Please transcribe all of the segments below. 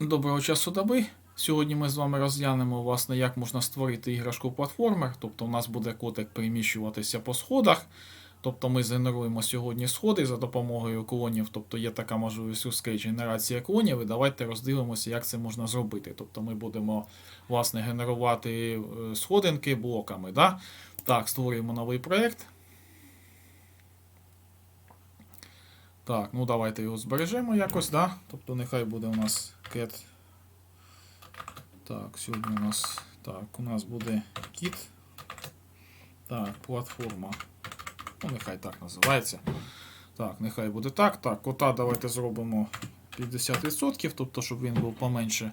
Доброго часу доби. Сьогодні ми з вами розглянемо, власне, як можна створити іграшку платформер. Тобто у нас буде котик переміщуватися по сходах. Тобто ми згенеруємо сьогодні сходи за допомогою клонів. Тобто є така можливість у скетч генерація клонів. І давайте роздивимося, як це можна зробити. Тобто ми будемо власне генерувати е, сходинки блоками. Да? Так, створюємо новий проєкт. Так, ну давайте його збережемо якось, да? Тобто нехай буде у нас cat. Так, сьогодні у нас. Так, у нас буде кіт. Так, платформа. Ну, нехай так називається. Так, нехай буде так. Так, кота давайте зробимо 50%, тобто, щоб він був поменше.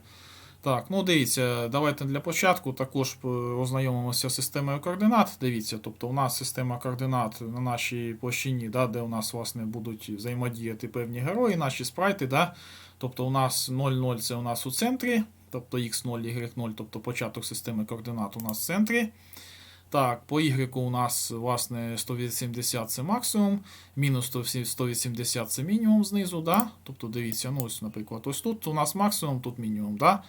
Так, ну дивіться, давайте для початку також е, ознайомимося з системою координат. Дивіться, тобто у нас система координат на нашій площині, да, де у нас власне будуть взаємодіяти певні герої, наші спрайти. Да? Тобто у нас 0,0 це у нас у центрі, тобто x0, y0, тобто початок системи координат у нас в центрі. Так, по Y у нас власне 180 це максимум, мінус 180 це мінімум знизу. Да? Тобто дивіться, ну ось, наприклад, ось тут у нас максимум, тут мінімум. Да?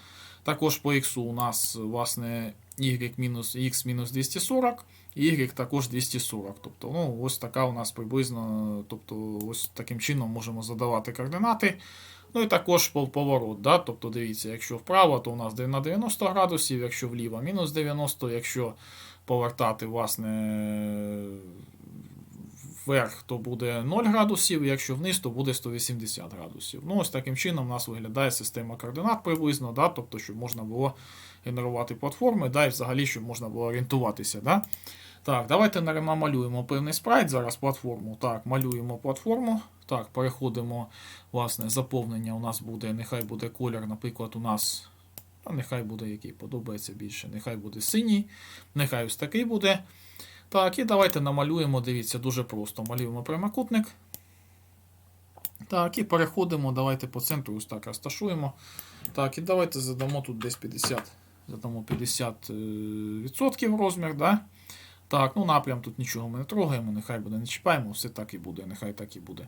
Також по X у нас власне y-x-240 і y також 240. Тобто, ну, ось така у нас приблизно, тобто, ось таким чином можемо задавати координати. Ну і також пов- поворот. Да? Тобто, дивіться, якщо вправо, то у нас на 90 градусів, якщо вліво мінус 90, якщо повертати, власне, вверх, то буде 0 градусів, якщо вниз, то буде 180 градусів. Ну, ось таким чином у нас виглядає система координат приблизно, да? тобто, щоб можна було генерувати платформи, да? і взагалі, щоб можна було орієнтуватися. Да? Так, давайте намалюємо певний спрайт, зараз платформу. Так, малюємо платформу. Так, переходимо, власне, заповнення у нас буде, нехай буде колір, наприклад, у нас. А нехай буде який подобається більше. Нехай буде синій, нехай ось такий буде. Так, і давайте намалюємо, дивіться, дуже просто. Малюємо прямокутник. Так, і переходимо, давайте по центру ось так розташуємо. Так, і давайте задамо тут десь 50. Задамо 50% е, розмір. Да? Так, ну напрям тут нічого ми не трогаємо, нехай буде, не чіпаємо, все так і буде, нехай так і буде.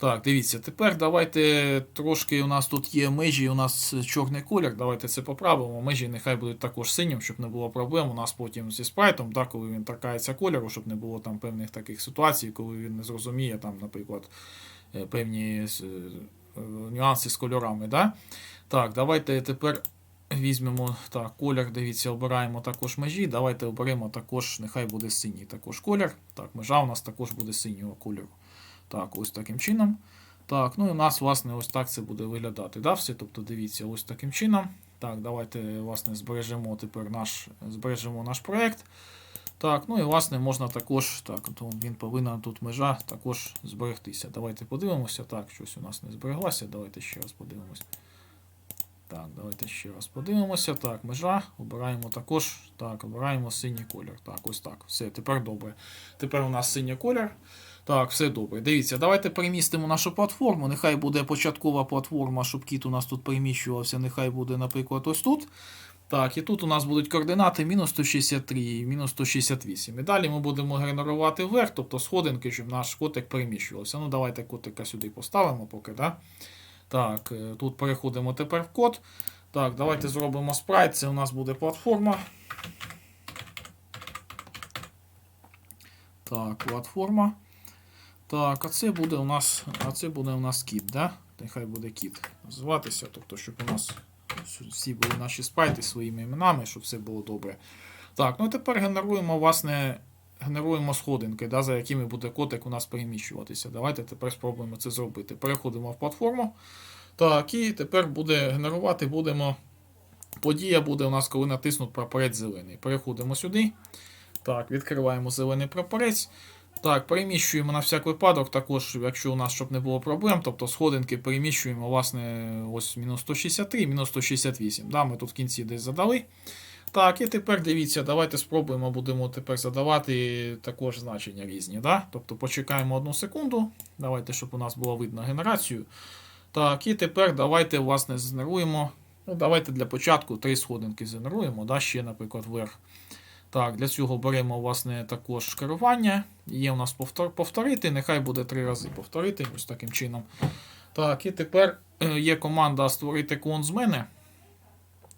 Так, дивіться, тепер давайте трошки у нас тут є межі, у нас чорний колір. Давайте це поправимо. Межі нехай будуть також синім, щоб не було проблем. У нас потім зі спрайтом, так, коли він торкається кольору, щоб не було там певних таких ситуацій, коли він не зрозуміє, там, наприклад, е, певні е, е, нюанси з кольорами. Да? Так, давайте тепер. Візьмемо так, колір, дивіться, обираємо також межі. Давайте оберемо також, нехай буде синій також колір. Так, межа у нас також буде синього кольору. Так, ось таким чином. Так, ну і у нас, власне, ось так це буде виглядати. Да, все? Тобто, дивіться, ось таким чином. Так, давайте, власне, збережемо тепер наш, збережемо наш проєкт. Так, ну і власне можна також, так, то він повинен тут межа також зберегтися. Давайте подивимося. Так, щось у нас не збереглося. Давайте ще раз подивимося. Так, давайте ще раз подивимося. Так, межа. Обираємо також. Так, обираємо синій колір. Так, ось так. Все, тепер добре. Тепер у нас синій колір. Так, все добре. Дивіться, давайте перемістимо нашу платформу. Нехай буде початкова платформа, щоб кіт у нас тут переміщувався. Нехай буде, наприклад, ось тут. Так, і тут у нас будуть координати мінус 163 і мінус 168. І далі ми будемо генерувати вверх, тобто сходинки, щоб наш котик переміщувався. Ну, давайте котика сюди поставимо поки, да? Так, е, тут переходимо тепер в код. Так, давайте зробимо спрайт. Це у нас буде платформа. Так, платформа. Так, а це буде у нас, а це буде у нас кіт, да? Нехай буде кіт називатися, тобто, щоб у нас всі були наші спайти своїми іменами, щоб все було добре. Так, ну тепер генеруємо, власне, генеруємо сходинки, да, за якими буде котик у нас переміщуватися. Давайте тепер спробуємо це зробити. Переходимо в платформу. Так, і тепер буде генерувати, будемо. Подія буде у нас, коли натиснуть прапорець зелений. Переходимо сюди. Так, відкриваємо зелений прапорець. Так, переміщуємо на всяк випадок, також, якщо у нас щоб не було проблем, тобто сходинки переміщуємо, власне, ось мінус 163, мінус 168. Да, ми тут в кінці десь задали. Так, і тепер дивіться, давайте спробуємо, будемо тепер задавати також значення різні. Да? Тобто почекаємо одну секунду. Давайте, щоб у нас було видно генерацію. Так, і тепер давайте, власне, згенеруємо. Ну, давайте для початку три сходинки згенеруємо, да, ще, наприклад, вверх. Так, для цього беремо, власне, також керування. Є у нас повтор, повторити, нехай буде три рази повторити, ось таким чином. Так, і тепер е, є команда створити клон з мене.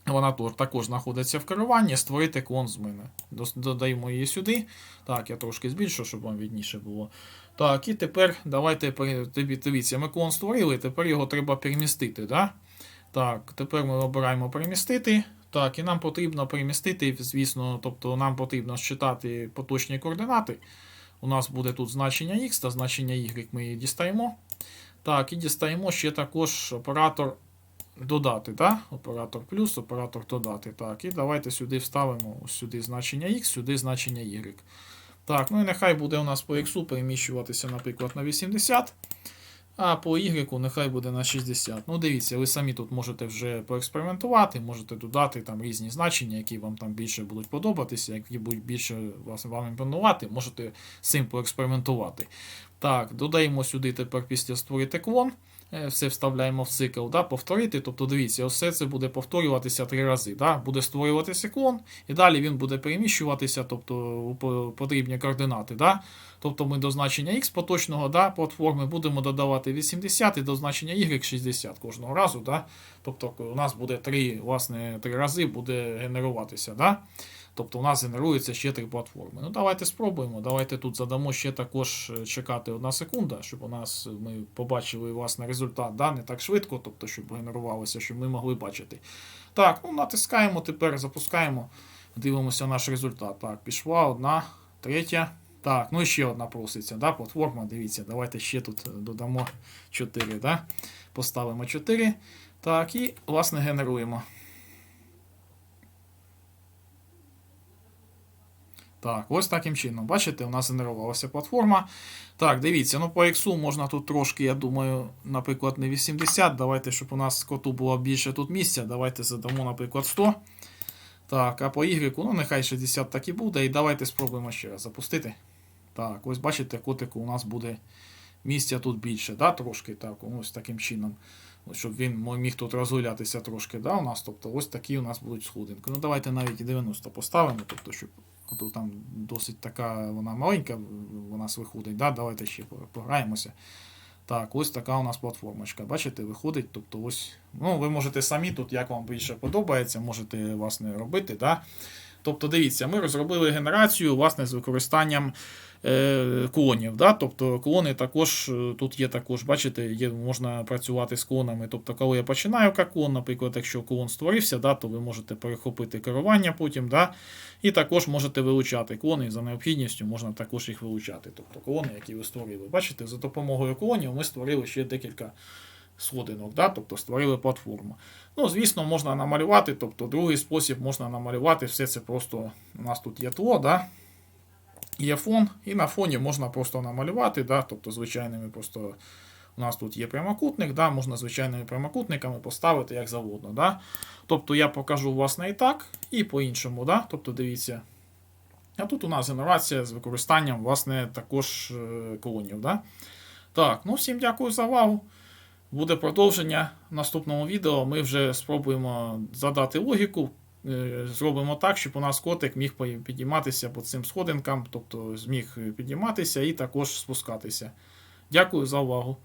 Вона також знаходиться в керуванні. Створити клон з мене. Додаємо її сюди. Так, я трошки збільшу, щоб вам відніше було. Так, і тепер давайте дивіться, ми клон створили, тепер його треба перемістити. Да? Так, тепер ми обираємо перемістити. Так, і нам потрібно перемістити, звісно, тобто нам потрібно считати поточні координати. У нас буде тут значення X та значення Y ми її дістаємо. Так, і дістаємо ще також оператор додати. Да? Оператор плюс, оператор додати. Так, і давайте сюди вставимо сюди значення X, сюди значення Y. Так, ну і нехай буде у нас по X переміщуватися, наприклад, на 80. А по Y нехай буде на 60. Ну, дивіться, ви самі тут можете вже поекспериментувати, можете додати там різні значення, які вам там більше будуть подобатися, які будуть більше вас, вам імпонувати, можете з цим поекспериментувати. Так, додаємо сюди тепер після створити клон. Е, Все вставляємо в цикл, да, повторити. Тобто, дивіться, все це буде повторюватися три рази. Да? Буде створюватися клон, і далі він буде переміщуватися, тобто у потрібні координати. Да? Тобто ми до значення X поточного да, платформи будемо додавати 80 і до значення Y 60 кожного разу. Да? Тобто у нас буде три, власне, три рази буде генеруватися. Да? Тобто у нас генерується ще три платформи. Ну давайте спробуємо. Давайте тут задамо ще також е, чекати одна секунда, щоб у нас е, ми побачили власне результат да? не так швидко, тобто, щоб генерувалося, щоб ми могли бачити. Так, ну натискаємо тепер, запускаємо, дивимося наш результат. Так, пішла одна, третя. Так, ну і ще одна проситься, да, платформа, дивіться, давайте ще тут е, додамо 4, да? поставимо 4. Так, і, власне, генеруємо. Так, ось таким чином. Бачите, у нас генерувалася платформа. Так, дивіться, ну по X можна тут трошки, я думаю, наприклад, не 80. Давайте, щоб у нас коту було більше тут місця. Давайте задамо, наприклад, 100. Так, а по Y, ну нехай 60 так і буде. І давайте спробуємо ще раз запустити. Так, ось бачите, котику у нас буде місця тут більше, да, трошки так, ось таким чином. Щоб він міг тут розгулятися трошки, да, у нас. Тобто ось такі у нас будуть сходинки. Ну давайте навіть і 90 поставимо, тобто, щоб там досить така вона маленька у нас виходить. Да? Давайте ще пограємося. Так, ось така у нас платформочка. Бачите, виходить. Тобто, ось, ну, ви можете самі тут, як вам більше подобається, можете власне робити. Да? Тобто, дивіться, ми розробили генерацію власне, з використанням е, клонів. Да? Тобто клони також е, тут є також, бачите, є, можна працювати з клонами. Тобто, коли я починаю клон, наприклад, якщо клон створився, да, то ви можете перехопити керування потім. Да? І також можете вилучати клони, і за необхідністю можна також їх вилучати. Тобто клони, які ви створили. Бачите, за допомогою клонів ми створили ще декілька сходинок, да? тобто створили платформу. Ну, звісно, можна намалювати, тобто другий спосіб можна намалювати, все це просто у нас тут є тло, да? є фон, і на фоні можна просто намалювати, да? тобто звичайними просто. У нас тут є прямокутник, да, можна звичайними прямокутниками поставити як завгодно. Да? Тобто я покажу власне і так, і по-іншому. Да? Тобто дивіться. А тут у нас генерація з використанням власне, також е, колонів. Да? Так, ну всім дякую за увагу. Буде продовження в наступному відео. Ми вже спробуємо задати логіку. е, Зробимо так, щоб у нас котик міг підійматися по цим сходинкам, тобто зміг підійматися і також спускатися. Дякую за увагу.